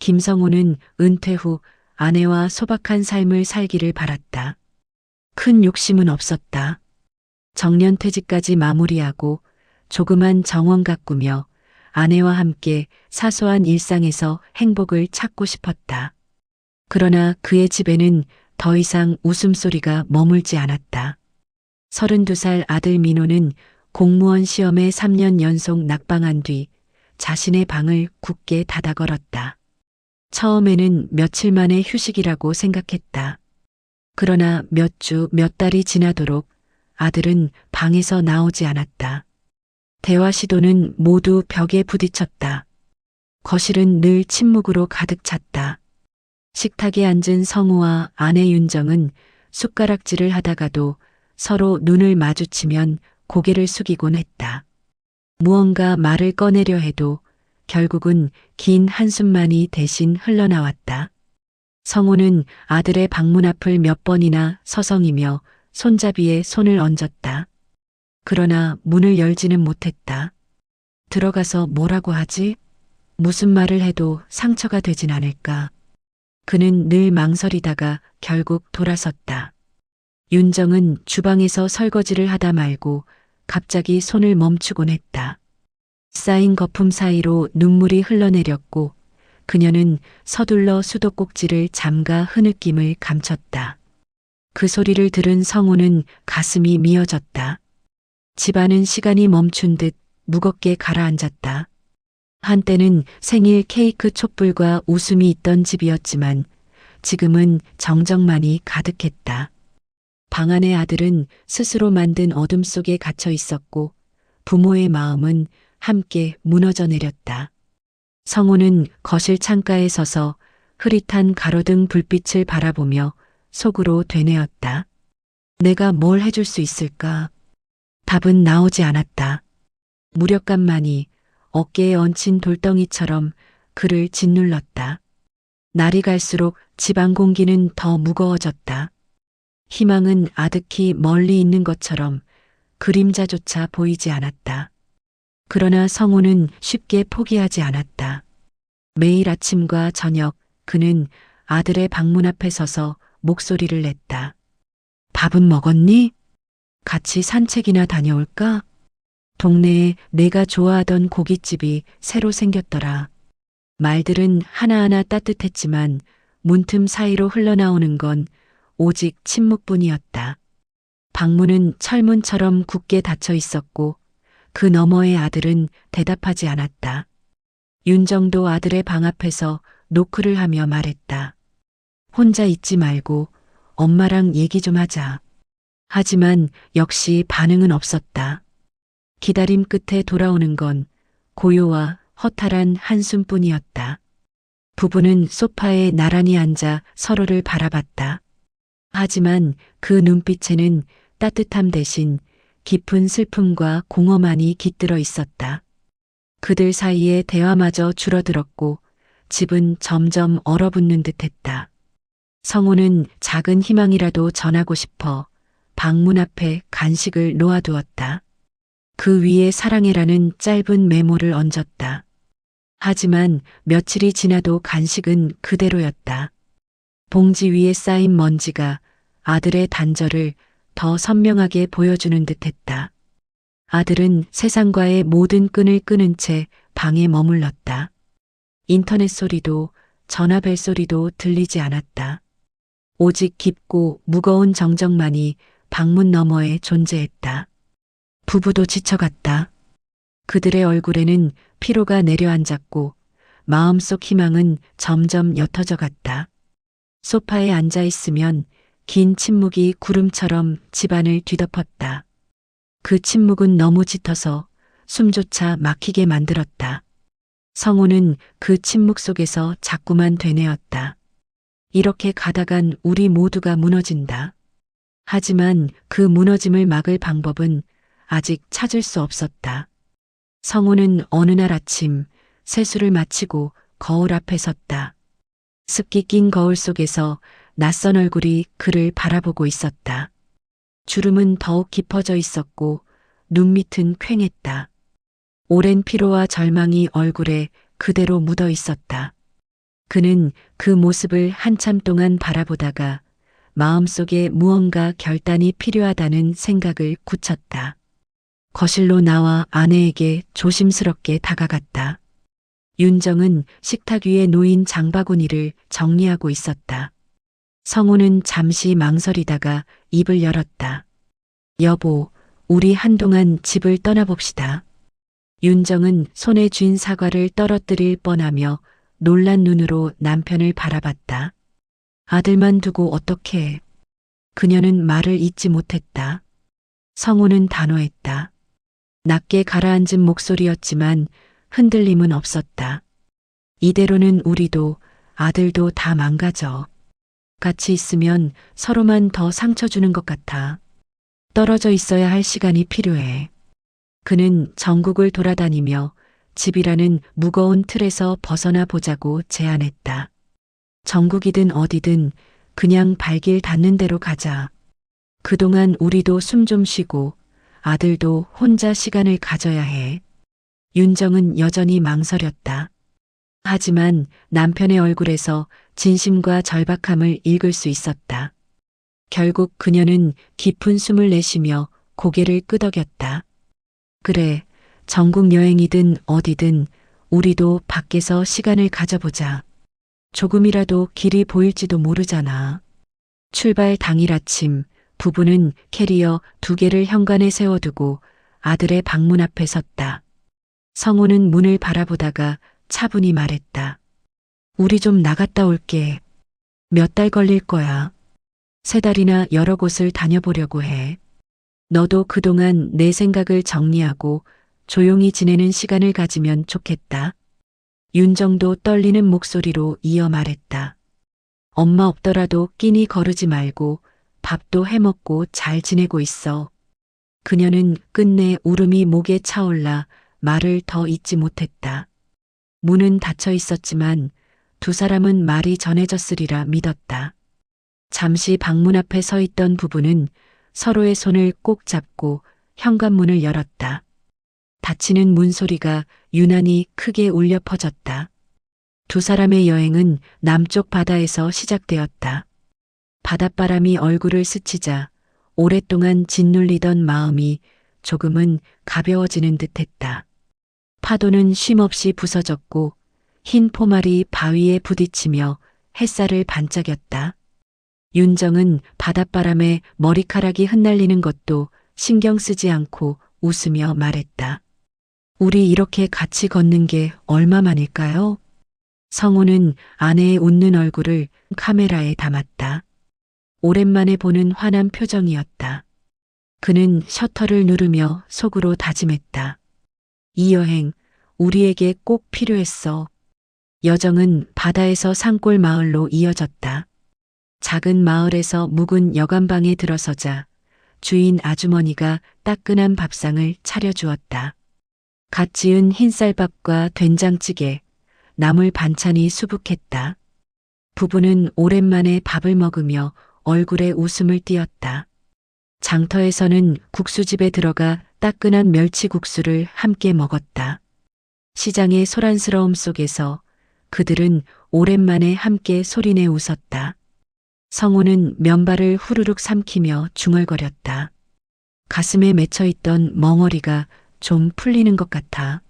김성호는 은퇴 후 아내와 소박한 삶을 살기를 바랐다. 큰 욕심은 없었다. 정년 퇴직까지 마무리하고 조그만 정원 가꾸며 아내와 함께 사소한 일상에서 행복을 찾고 싶었다. 그러나 그의 집에는 더 이상 웃음소리가 머물지 않았다. 32살 아들 민호는 공무원 시험에 3년 연속 낙방한 뒤 자신의 방을 굳게 닫아 걸었다. 처음에는 며칠 만의 휴식이라고 생각했다. 그러나 몇 주, 몇 달이 지나도록 아들은 방에서 나오지 않았다. 대화 시도는 모두 벽에 부딪혔다. 거실은 늘 침묵으로 가득 찼다. 식탁에 앉은 성우와 아내 윤정은 숟가락질을 하다가도 서로 눈을 마주치면 고개를 숙이곤 했다. 무언가 말을 꺼내려 해도 결국은 긴 한숨만이 대신 흘러나왔다. 성호는 아들의 방문 앞을 몇 번이나 서성이며 손잡이에 손을 얹었다. 그러나 문을 열지는 못했다. 들어가서 뭐라고 하지? 무슨 말을 해도 상처가 되진 않을까. 그는 늘 망설이다가 결국 돌아섰다. 윤정은 주방에서 설거지를 하다 말고 갑자기 손을 멈추곤 했다. 쌓인 거품 사이로 눈물이 흘러내렸고 그녀는 서둘러 수도꼭지를 잠가 흐느낌을 감췄다. 그 소리를 들은 성우는 가슴이 미어졌다. 집안은 시간이 멈춘 듯 무겁게 가라앉았다. 한때는 생일 케이크 촛불과 웃음이 있던 집이었지만 지금은 정적만이 가득했다. 방 안의 아들은 스스로 만든 어둠 속에 갇혀 있었고 부모의 마음은 함께 무너져 내렸다. 성우는 거실 창가에 서서 흐릿한 가로등 불빛을 바라보며 속으로 되뇌었다. 내가 뭘 해줄 수 있을까? 답은 나오지 않았다. 무력감만이 어깨에 얹힌 돌덩이처럼 그를 짓눌렀다. 날이 갈수록 집안 공기는 더 무거워졌다. 희망은 아득히 멀리 있는 것처럼 그림자조차 보이지 않았다. 그러나 성우는 쉽게 포기하지 않았다. 매일 아침과 저녁 그는 아들의 방문 앞에 서서 목소리를 냈다. 밥은 먹었니? 같이 산책이나 다녀올까? 동네에 내가 좋아하던 고깃집이 새로 생겼더라. 말들은 하나하나 따뜻했지만 문틈 사이로 흘러나오는 건 오직 침묵뿐이었다. 방문은 철문처럼 굳게 닫혀 있었고 그 너머의 아들은 대답하지 않았다. 윤정도 아들의 방 앞에서 노크를 하며 말했다. 혼자 있지 말고 엄마랑 얘기 좀 하자. 하지만 역시 반응은 없었다. 기다림 끝에 돌아오는 건 고요와 허탈한 한숨뿐이었다. 부부는 소파에 나란히 앉아 서로를 바라봤다. 하지만 그 눈빛에는 따뜻함 대신 깊은 슬픔과 공허만이 깃들어 있었다. 그들 사이에 대화마저 줄어들었고 집은 점점 얼어붙는 듯 했다. 성우는 작은 희망이라도 전하고 싶어 방문 앞에 간식을 놓아두었다. 그 위에 사랑해라는 짧은 메모를 얹었다. 하지만 며칠이 지나도 간식은 그대로였다. 봉지 위에 쌓인 먼지가 아들의 단절을 더 선명하게 보여주는 듯 했다. 아들은 세상과의 모든 끈을 끊은 채 방에 머물렀다. 인터넷 소리도 전화벨 소리도 들리지 않았다. 오직 깊고 무거운 정적만이 방문 너머에 존재했다. 부부도 지쳐갔다. 그들의 얼굴에는 피로가 내려앉았고 마음속 희망은 점점 옅어져 갔다. 소파에 앉아 있으면 긴 침묵이 구름처럼 집안을 뒤덮었다. 그 침묵은 너무 짙어서 숨조차 막히게 만들었다. 성우는 그 침묵 속에서 자꾸만 되뇌었다. 이렇게 가다간 우리 모두가 무너진다. 하지만 그 무너짐을 막을 방법은 아직 찾을 수 없었다. 성우는 어느 날 아침 세수를 마치고 거울 앞에 섰다. 습기 낀 거울 속에서 낯선 얼굴이 그를 바라보고 있었다. 주름은 더욱 깊어져 있었고 눈 밑은 퀭했다. 오랜 피로와 절망이 얼굴에 그대로 묻어 있었다. 그는 그 모습을 한참 동안 바라보다가 마음속에 무언가 결단이 필요하다는 생각을 굳혔다. 거실로 나와 아내에게 조심스럽게 다가갔다. 윤정은 식탁 위에 놓인 장바구니를 정리하고 있었다. 성우는 잠시 망설이다가 입을 열었다. 여보, 우리 한동안 집을 떠나봅시다. 윤정은 손에 쥔 사과를 떨어뜨릴 뻔하며 놀란 눈으로 남편을 바라봤다. 아들만 두고 어떻게. 그녀는 말을 잇지 못했다. 성우는 단호했다. 낮게 가라앉은 목소리였지만 흔들림은 없었다. 이대로는 우리도 아들도 다 망가져. 같이 있으면 서로만 더 상처 주는 것 같아. 떨어져 있어야 할 시간이 필요해. 그는 전국을 돌아다니며 집이라는 무거운 틀에서 벗어나 보자고 제안했다. 전국이든 어디든 그냥 발길 닿는 대로 가자. 그동안 우리도 숨 좀 쉬고 아들도 혼자 시간을 가져야 해. 윤정은 여전히 망설였다. 하지만 남편의 얼굴에서 진심과 절박함을 읽을 수 있었다. 결국 그녀는 깊은 숨을 내쉬며 고개를 끄덕였다. 그래, 전국 여행이든 어디든 우리도 밖에서 시간을 가져보자. 조금이라도 길이 보일지도 모르잖아. 출발 당일 아침, 부부는 캐리어 두 개를 현관에 세워두고 아들의 방문 앞에 섰다. 성호는 문을 바라보다가 차분히 말했다. 우리 좀 나갔다 올게. 몇 달 걸릴 거야. 세 달이나 여러 곳을 다녀보려고 해. 너도 그동안 내 생각을 정리하고 조용히 지내는 시간을 가지면 좋겠다. 윤정도 떨리는 목소리로 이어 말했다. 엄마 없더라도 끼니 거르지 말고 밥도 해먹고 잘 지내고 있어. 그녀는 끝내 울음이 목에 차올라 말을 더 잇지 못했다. 문은 닫혀 있었지만 두 사람은 말이 전해졌으리라 믿었다. 잠시 방문 앞에 서 있던 부부는 서로의 손을 꼭 잡고 현관문을 열었다. 닫히는 문소리가 유난히 크게 울려 퍼졌다. 두 사람의 여행은 남쪽 바다에서 시작되었다. 바닷바람이 얼굴을 스치자 오랫동안 짓눌리던 마음이 조금은 가벼워지는 듯 했다. 파도는 쉼없이 부서졌고 흰 포말이 바위에 부딪히며 햇살을 반짝였다. 윤정은 바닷바람에 머리카락이 흩날리는 것도 신경 쓰지 않고 웃으며 말했다. 우리 이렇게 같이 걷는 게 얼마만일까요? 성우는 아내의 웃는 얼굴을 카메라에 담았다. 오랜만에 보는 환한 표정이었다. 그는 셔터를 누르며 속으로 다짐했다. 이 여행 우리에게 꼭 필요했어. 여정은 바다에서 산골 마을로 이어졌다. 작은 마을에서 묵은 여관방에 들어서자 주인 아주머니가 따끈한 밥상을 차려주었다. 갓 지은 흰쌀밥과 된장찌개, 나물 반찬이 수북했다. 부부는 오랜만에 밥을 먹으며 얼굴에 웃음을 띄었다. 장터에서는 국수집에 들어가 따끈한 멸치국수를 함께 먹었다. 시장의 소란스러움 속에서 그들은 오랜만에 함께 소리내 웃었다. 성우는 면발을 후루룩 삼키며 중얼거렸다. 가슴에 맺혀있던 멍어리가 좀 풀리는 것 같아.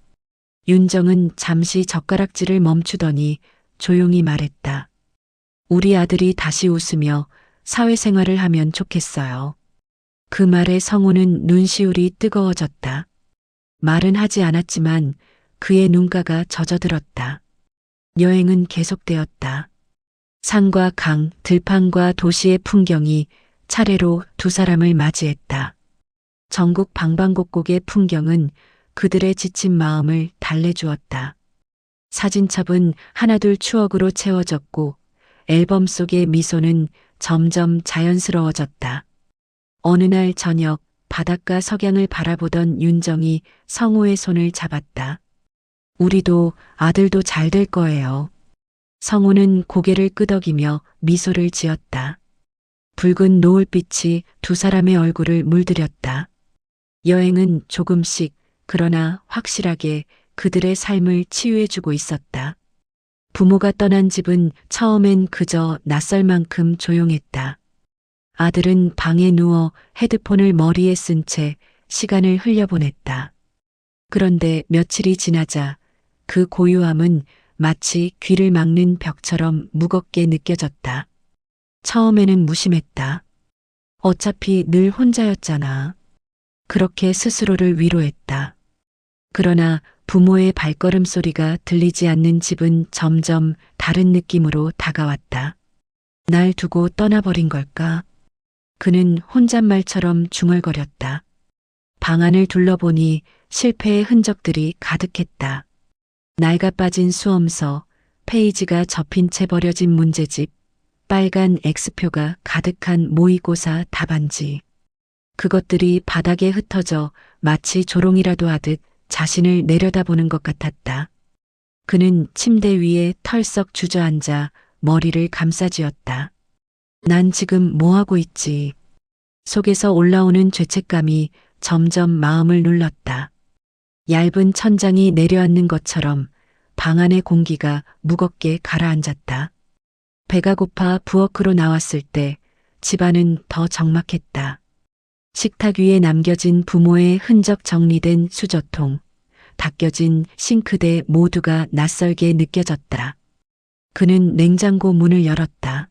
윤정은 잠시 젓가락질을 멈추더니 조용히 말했다. 우리 아들이 다시 웃으며 사회생활을 하면 좋겠어요. 그 말에 성우는 눈시울이 뜨거워졌다. 말은 하지 않았지만 그의 눈가가 젖어들었다. 여행은 계속되었다. 산과 강, 들판과 도시의 풍경이 차례로 두 사람을 맞이했다. 전국 방방곡곡의 풍경은 그들의 지친 마음을 달래주었다. 사진첩은 하나둘 추억으로 채워졌고 앨범 속의 미소는 점점 자연스러워졌다. 어느 날 저녁 바닷가 석양을 바라보던 윤정이 성우의 손을 잡았다. 우리도 아들도 잘 될 거예요. 성우는 고개를 끄덕이며 미소를 지었다. 붉은 노을빛이 두 사람의 얼굴을 물들였다. 여행은 조금씩 그러나 확실하게 그들의 삶을 치유해주고 있었다. 부모가 떠난 집은 처음엔 그저 낯설 만큼 조용했다. 아들은 방에 누워 헤드폰을 머리에 쓴 채 시간을 흘려보냈다. 그런데 며칠이 지나자 그 고요함은 마치 귀를 막는 벽처럼 무겁게 느껴졌다. 처음에는 무심했다. 어차피 늘 혼자였잖아. 그렇게 스스로를 위로했다. 그러나 부모의 발걸음 소리가 들리지 않는 집은 점점 다른 느낌으로 다가왔다. 날 두고 떠나버린 걸까? 그는 혼잣말처럼 중얼거렸다. 방 안을 둘러보니 실패의 흔적들이 가득했다. 낡아 빠진 수험서, 페이지가 접힌 채 버려진 문제집, 빨간 X표가 가득한 모의고사 답안지. 그것들이 바닥에 흩어져 마치 조롱이라도 하듯 자신을 내려다보는 것 같았다. 그는 침대 위에 털썩 주저앉아 머리를 감싸쥐었다. 난 지금 뭐하고 있지? 속에서 올라오는 죄책감이 점점 마음을 눌렀다. 얇은 천장이 내려앉는 것처럼 방 안의 공기가 무겁게 가라앉았다. 배가 고파 부엌으로 나왔을 때 집안은 더 적막했다. 식탁 위에 남겨진 부모의 흔적 정리된 수저통, 닦여진 싱크대 모두가 낯설게 느껴졌다. 그는 냉장고 문을 열었다.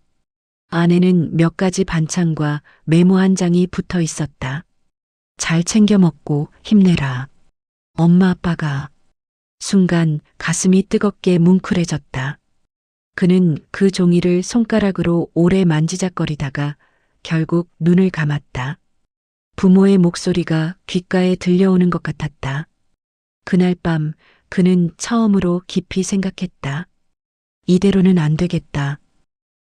안에는 몇 가지 반찬과 메모 한 장이 붙어 있었다. 잘 챙겨 먹고 힘내라. 엄마 아빠가. 순간 가슴이 뜨겁게 뭉클해졌다. 그는 그 종이를 손가락으로 오래 만지작거리다가 결국 눈을 감았다. 부모의 목소리가 귓가에 들려오는 것 같았다. 그날 밤 그는 처음으로 깊이 생각했다. 이대로는 안 되겠다.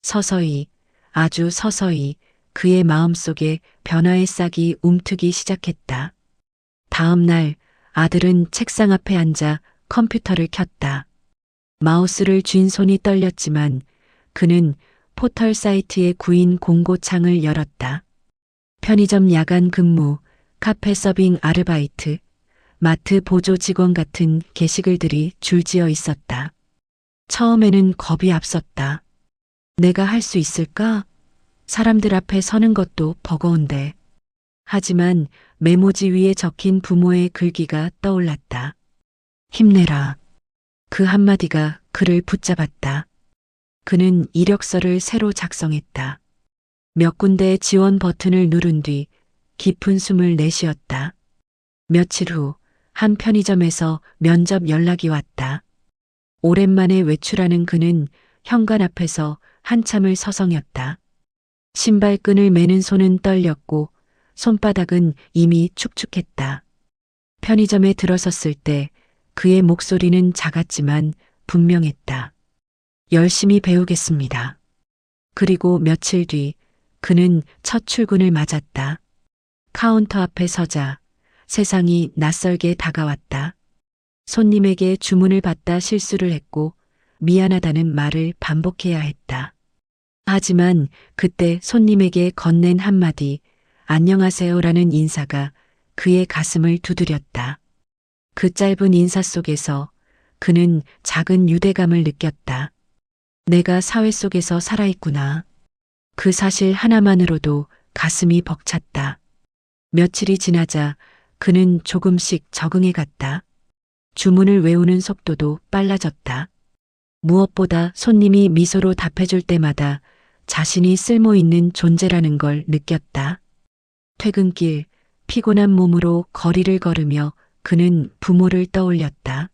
서서히, 아주 서서히 그의 마음속에 변화의 싹이 움트기 시작했다. 다음 날 아들은 책상 앞에 앉아 컴퓨터를 켰다. 마우스를 쥔 손이 떨렸지만 그는 포털 사이트의 구인 공고창을 열었다. 편의점 야간 근무, 카페 서빙 아르바이트, 마트 보조 직원 같은 게시글들이 줄지어 있었다. 처음에는 겁이 앞섰다. 내가 할 수 있을까? 사람들 앞에 서는 것도 버거운데. 하지만 메모지 위에 적힌 부모의 글귀가 떠올랐다. 힘내라. 그 한마디가 그를 붙잡았다. 그는 이력서를 새로 작성했다. 몇 군데 지원 버튼을 누른 뒤 깊은 숨을 내쉬었다. 며칠 후 한 편의점에서 면접 연락이 왔다. 오랜만에 외출하는 그는 현관 앞에서 한참을 서성였다. 신발끈을 매는 손은 떨렸고 손바닥은 이미 축축했다. 편의점에 들어섰을 때 그의 목소리는 작았지만 분명했다. 열심히 배우겠습니다. 그리고 며칠 뒤 그는 첫 출근을 맞았다. 카운터 앞에 서자 세상이 낯설게 다가왔다. 손님에게 주문을 받다 실수를 했고 미안하다는 말을 반복해야 했다. 하지만 그때 손님에게 건넨 한마디 안녕하세요라는 인사가 그의 가슴을 두드렸다. 그 짧은 인사 속에서 그는 작은 유대감을 느꼈다. 내가 사회 속에서 살아있구나. 그 사실 하나만으로도 가슴이 벅찼다. 며칠이 지나자 그는 조금씩 적응해 갔다. 주문을 외우는 속도도 빨라졌다. 무엇보다 손님이 미소로 답해줄 때마다 자신이 쓸모 있는 존재라는 걸 느꼈다. 퇴근길 피곤한 몸으로 거리를 걸으며 그는 부모를 떠올렸다.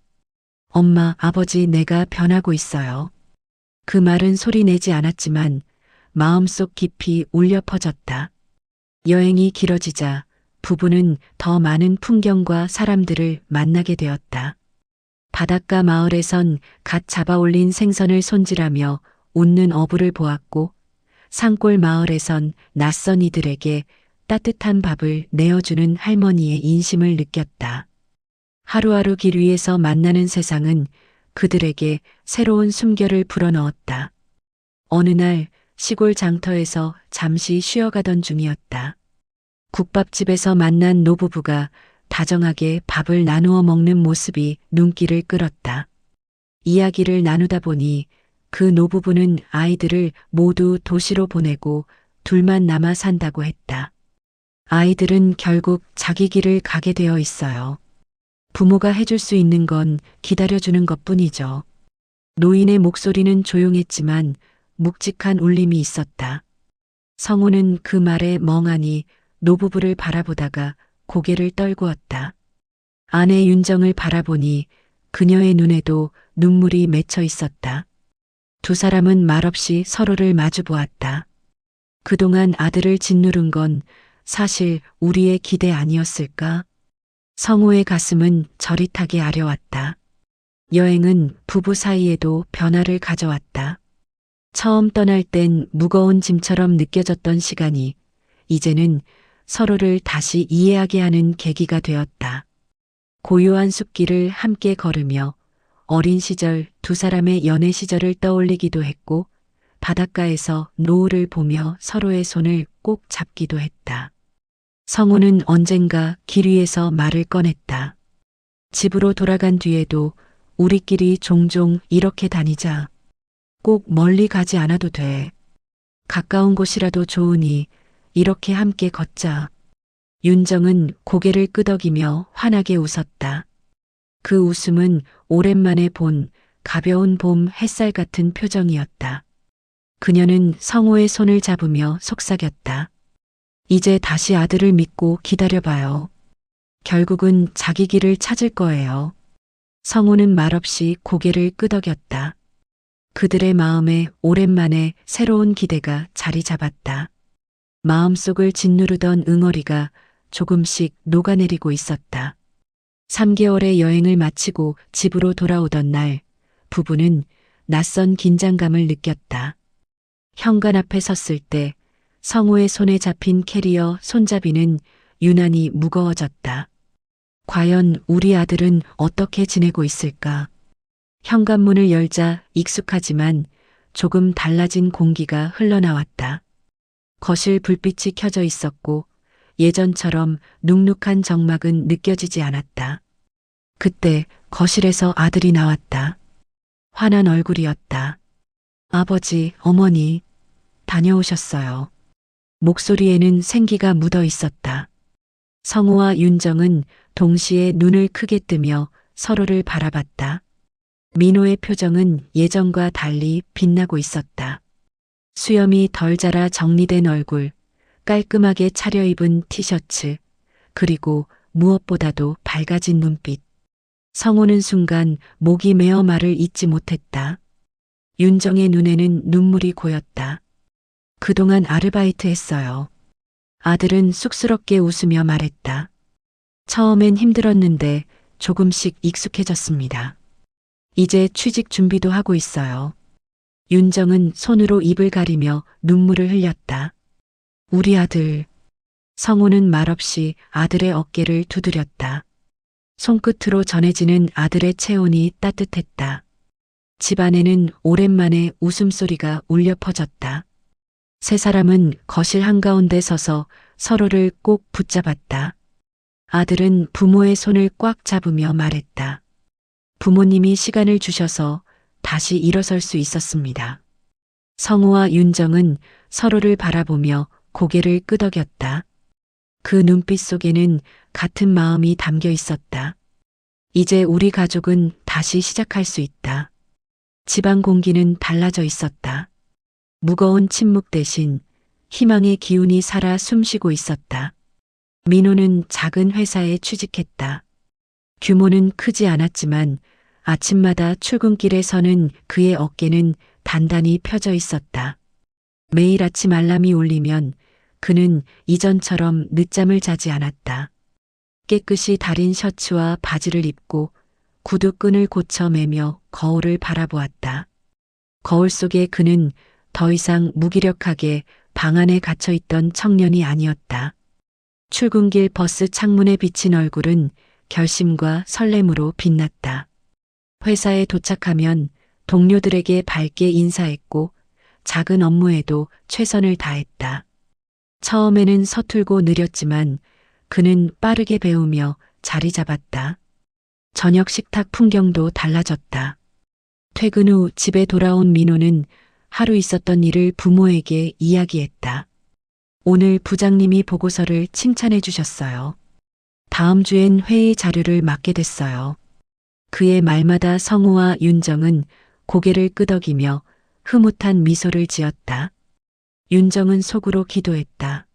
엄마, 아버지, 내가 변하고 있어요. 그 말은 소리 내지 않았지만 마음속 깊이 울려 퍼졌다. 여행이 길어지자 부부는 더 많은 풍경과 사람들을 만나게 되었다. 바닷가 마을에선 갓 잡아 올린 생선을 손질하며 웃는 어부를 보았고 산골 마을에선 낯선 이들에게 따뜻한 밥을 내어주는 할머니의 인심을 느꼈다. 하루하루 길 위에서 만나는 세상은 그들에게 새로운 숨결을 불어넣었다. 어느 날 시골 장터에서 잠시 쉬어가던 중이었다. 국밥집에서 만난 노부부가 다정하게 밥을 나누어 먹는 모습이 눈길을 끌었다. 이야기를 나누다 보니 그 노부부는 아이들을 모두 도시로 보내고 둘만 남아 산다고 했다. 아이들은 결국 자기 길을 가게 되어 있어요. 부모가 해줄 수 있는 건 기다려주는 것 뿐이죠. 노인의 목소리는 조용했지만 묵직한 울림이 있었다. 성우는 그 말에 멍하니 노부부를 바라보다가 고개를 떨구었다. 아내 윤정을 바라보니 그녀의 눈에도 눈물이 맺혀 있었다. 두 사람은 말없이 서로를 마주 보았다. 그동안 아들을 짓누른 건 사실 우리의 기대 아니었을까? 성우의 가슴은 저릿하게 아려왔다. 여행은 부부 사이에도 변화를 가져왔다. 처음 떠날 땐 무거운 짐처럼 느껴졌던 시간이 이제는 서로를 다시 이해하게 하는 계기가 되었다. 고요한 숲길을 함께 걸으며 어린 시절 두 사람의 연애 시절을 떠올리기도 했고 바닷가에서 노을을 보며 서로의 손을 꼭 잡기도 했다. 성우는 언젠가 길 위에서 말을 꺼냈다. 집으로 돌아간 뒤에도 우리끼리 종종 이렇게 다니자. 꼭 멀리 가지 않아도 돼. 가까운 곳이라도 좋으니 이렇게 함께 걷자. 윤정은 고개를 끄덕이며 환하게 웃었다. 그 웃음은 오랜만에 본 가벼운 봄 햇살 같은 표정이었다. 그녀는 성호의 손을 잡으며 속삭였다. 이제 다시 아들을 믿고 기다려봐요. 결국은 자기 길을 찾을 거예요. 성호는 말없이 고개를 끄덕였다. 그들의 마음에 오랜만에 새로운 기대가 자리 잡았다. 마음속을 짓누르던 응어리가 조금씩 녹아내리고 있었다. 3개월의 여행을 마치고 집으로 돌아오던 날, 부부는 낯선 긴장감을 느꼈다. 현관 앞에 섰을 때 성우의 손에 잡힌 캐리어 손잡이는 유난히 무거워졌다. 과연 우리 아들은 어떻게 지내고 있을까? 현관문을 열자 익숙하지만 조금 달라진 공기가 흘러나왔다. 거실 불빛이 켜져 있었고 예전처럼 눅눅한 정막은 느껴지지 않았다. 그때 거실에서 아들이 나왔다. 환한 얼굴이었다. 아버지, 어머니, 다녀오셨어요. 목소리에는 생기가 묻어 있었다. 성우와 윤정은 동시에 눈을 크게 뜨며 서로를 바라봤다. 민호의 표정은 예전과 달리 빛나고 있었다. 수염이 덜 자라 정리된 얼굴, 깔끔하게 차려입은 티셔츠, 그리고 무엇보다도 밝아진 눈빛. 성호는 순간 목이 메어 말을 잇지 못했다. 윤정의 눈에는 눈물이 고였다. 그동안 아르바이트 했어요. 아들은 쑥스럽게 웃으며 말했다. 처음엔 힘들었는데 조금씩 익숙해졌습니다. 이제 취직 준비도 하고 있어요. 윤정은 손으로 입을 가리며 눈물을 흘렸다. 우리 아들. 성우는 말없이 아들의 어깨를 두드렸다. 손끝으로 전해지는 아들의 체온이 따뜻했다. 집안에는 오랜만에 웃음소리가 울려 퍼졌다. 세 사람은 거실 한가운데 서서 서로를 꼭 붙잡았다. 아들은 부모의 손을 꽉 잡으며 말했다. 부모님이 시간을 주셔서 다시 일어설 수 있었습니다. 성우와 윤정은 서로를 바라보며 고개를 끄덕였다. 그 눈빛 속에는 같은 마음이 담겨 있었다. 이제 우리 가족은 다시 시작할 수 있다. 집안 공기는 달라져 있었다. 무거운 침묵 대신 희망의 기운이 살아 숨쉬고 있었다. 민호는 작은 회사에 취직했다. 규모는 크지 않았지만 아침마다 출근길에 서는 그의 어깨는 단단히 펴져 있었다. 매일 아침 알람이 울리면 그는 이전처럼 늦잠을 자지 않았다. 깨끗이 다린 셔츠와 바지를 입고 구두끈을 고쳐 매며 거울을 바라보았다. 거울 속에 그는 더 이상 무기력하게 방 안에 갇혀 있던 청년이 아니었다. 출근길 버스 창문에 비친 얼굴은 결심과 설렘으로 빛났다. 회사에 도착하면 동료들에게 밝게 인사했고 작은 업무에도 최선을 다했다. 처음에는 서툴고 느렸지만 그는 빠르게 배우며 자리 잡았다. 저녁 식탁 풍경도 달라졌다. 퇴근 후 집에 돌아온 민호는 하루 있었던 일을 부모에게 이야기했다. 오늘 부장님이 보고서를 칭찬해 주셨어요. 다음 주엔 회의 자료를 맡게 됐어요. 그의 말마다 성우와 윤정은 고개를 끄덕이며 흐뭇한 미소를 지었다. 윤정은 속으로 기도했다.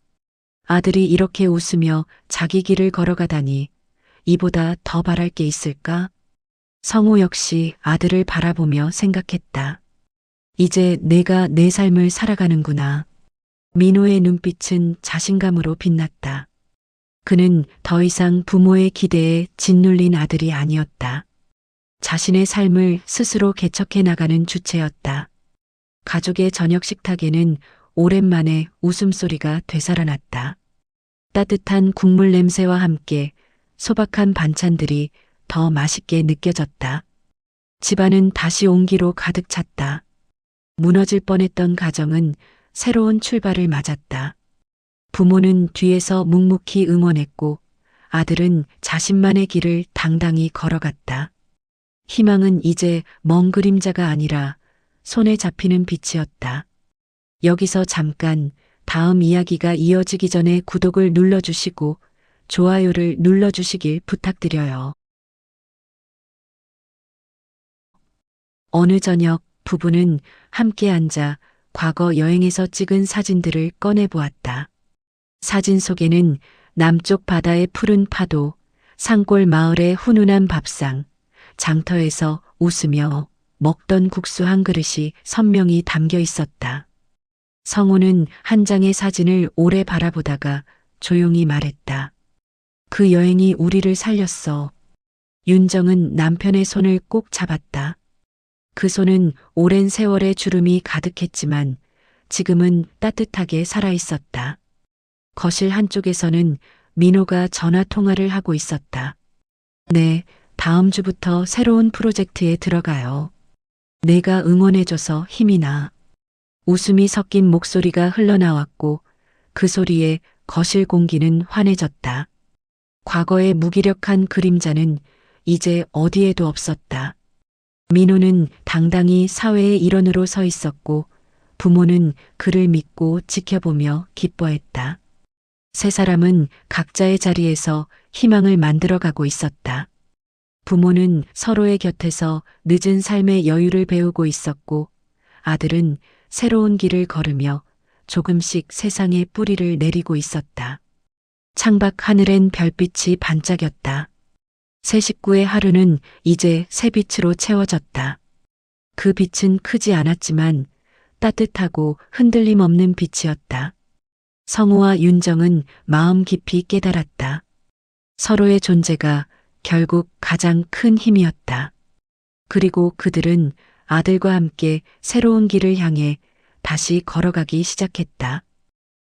아들이 이렇게 웃으며 자기 길을 걸어가다니 이보다 더 바랄 게 있을까? 성우 역시 아들을 바라보며 생각했다. 이제 내가 내 삶을 살아가는구나. 민호의 눈빛은 자신감으로 빛났다. 그는 더 이상 부모의 기대에 짓눌린 아들이 아니었다. 자신의 삶을 스스로 개척해 나가는 주체였다. 가족의 저녁 식탁에는 오랜만에 웃음소리가 되살아났다. 따뜻한 국물 냄새와 함께 소박한 반찬들이 더 맛있게 느껴졌다. 집안은 다시 온기로 가득 찼다. 무너질 뻔했던 가정은 새로운 출발을 맞았다. 부모는 뒤에서 묵묵히 응원했고 아들은 자신만의 길을 당당히 걸어갔다. 희망은 이제 먼 그림자가 아니라 손에 잡히는 빛이었다. 여기서 잠깐 다음 이야기가 이어지기 전에 구독을 눌러주시고 좋아요를 눌러주시길 부탁드려요. 어느 저녁 부부는 함께 앉아 과거 여행에서 찍은 사진들을 꺼내 보았다. 사진 속에는 남쪽 바다의 푸른 파도, 산골 마을의 훈훈한 밥상, 장터에서 웃으며 먹던 국수 한 그릇이 선명히 담겨 있었다. 성우는 한 장의 사진을 오래 바라보다가 조용히 말했다. 그 여행이 우리를 살렸어. 윤정은 남편의 손을 꼭 잡았다. 그 손은 오랜 세월의 주름이 가득했지만 지금은 따뜻하게 살아 있었다. 거실 한쪽에서는 민호가 전화 통화를 하고 있었다. 네, 다음 주부터 새로운 프로젝트에 들어가요. 내가 응원해줘서 힘이 나. 웃음이 섞인 목소리가 흘러나왔고 그 소리에 거실 공기는 환해졌다. 과거의 무기력한 그림자는 이제 어디에도 없었다. 민호는 당당히 사회의 일원으로 서 있었고 부모는 그를 믿고 지켜보며 기뻐했다. 세 사람은 각자의 자리에서 희망을 만들어가고 있었다. 부모는 서로의 곁에서 늦은 삶의 여유를 배우고 있었고 아들은 새로운 길을 걸으며 조금씩 세상에 뿌리를 내리고 있었다. 창밖 하늘엔 별빛이 반짝였다. 새 식구의 하루는 이제 새 빛으로 채워졌다. 그 빛은 크지 않았지만 따뜻하고 흔들림 없는 빛이었다. 성우와 윤정은 마음 깊이 깨달았다. 서로의 존재가 결국 가장 큰 힘이었다. 그리고 그들은 아들과 함께 새로운 길을 향해 다시 걸어가기 시작했다.